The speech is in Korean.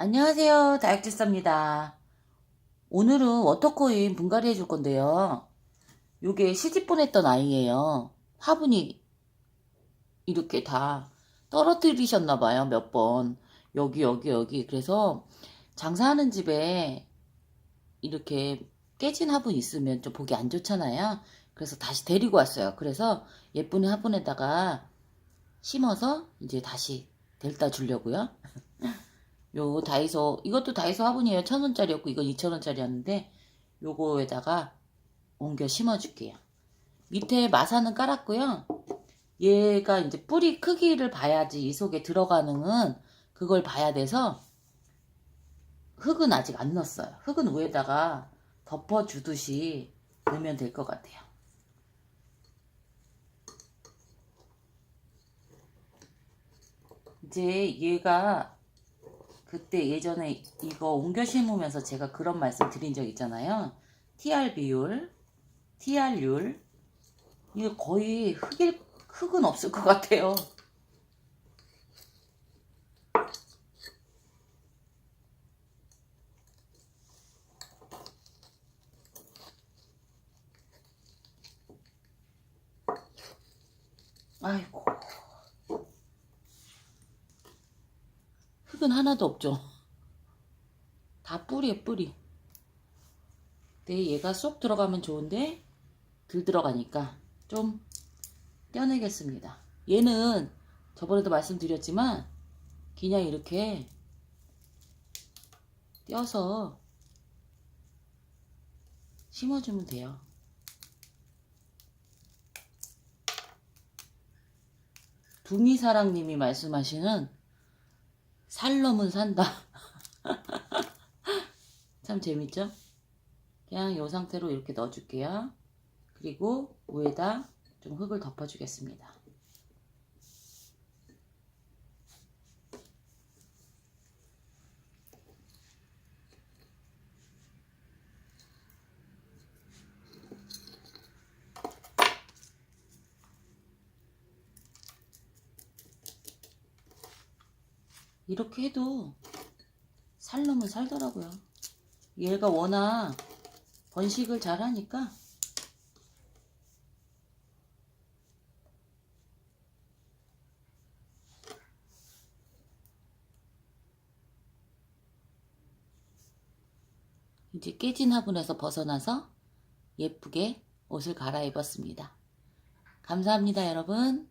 안녕하세요. 다육질사입니다. 오늘은 워터코인 분갈이 해줄 건데요. 요게 시집 보냈던 아이예요. 화분이 이렇게 다 떨어뜨리셨나봐요. 몇 번. 여기, 여기, 여기. 그래서 장사하는 집에 이렇게 깨진 화분 있으면 좀 보기 안 좋잖아요. 그래서 다시 데리고 왔어요. 그래서 예쁜 화분에다가 심어서 이제 다시 데려다 주려고요. 요 다이소 이것도 다이소 화분이에요. 천 원짜리였고 이건 이천 원짜리였는데 요거에다가 옮겨 심어줄게요. 밑에 마사는 깔았고요. 얘가 이제 뿌리 크기를 봐야지 이 속에 들어가는 그걸 봐야 돼서 흙은 아직 안 넣었어요. 흙은 위에다가 덮어주듯이 넣으면 될 것 같아요. 이제 얘가 그때 예전에 이거 옮겨 심으면서 제가 그런 말씀 드린 적 있잖아요. TR 비율, TR율. 이거 거의 흙일, 흙은 없을 것 같아요. 아이고. 흙은 하나도 없죠. 다 뿌리에 뿌리. 근데 얘가 쏙 들어가면 좋은데 들 들어가니까 좀 떼어내겠습니다. 얘는 저번에도 말씀드렸지만 그냥 이렇게 떼어서 심어주면 돼요. 둥이사랑님이 말씀하시는 살 놈은 산다. 참 재밌죠? 그냥 이 상태로 이렇게 넣어줄게요. 그리고 위에다 좀 흙을 덮어주겠습니다. 이렇게 해도 살 놈은 살더라고요. 얘가 워낙 번식을 잘 하니까 이제 깨진 화분에서 벗어나서 예쁘게 옷을 갈아입었습니다. 감사합니다, 여러분.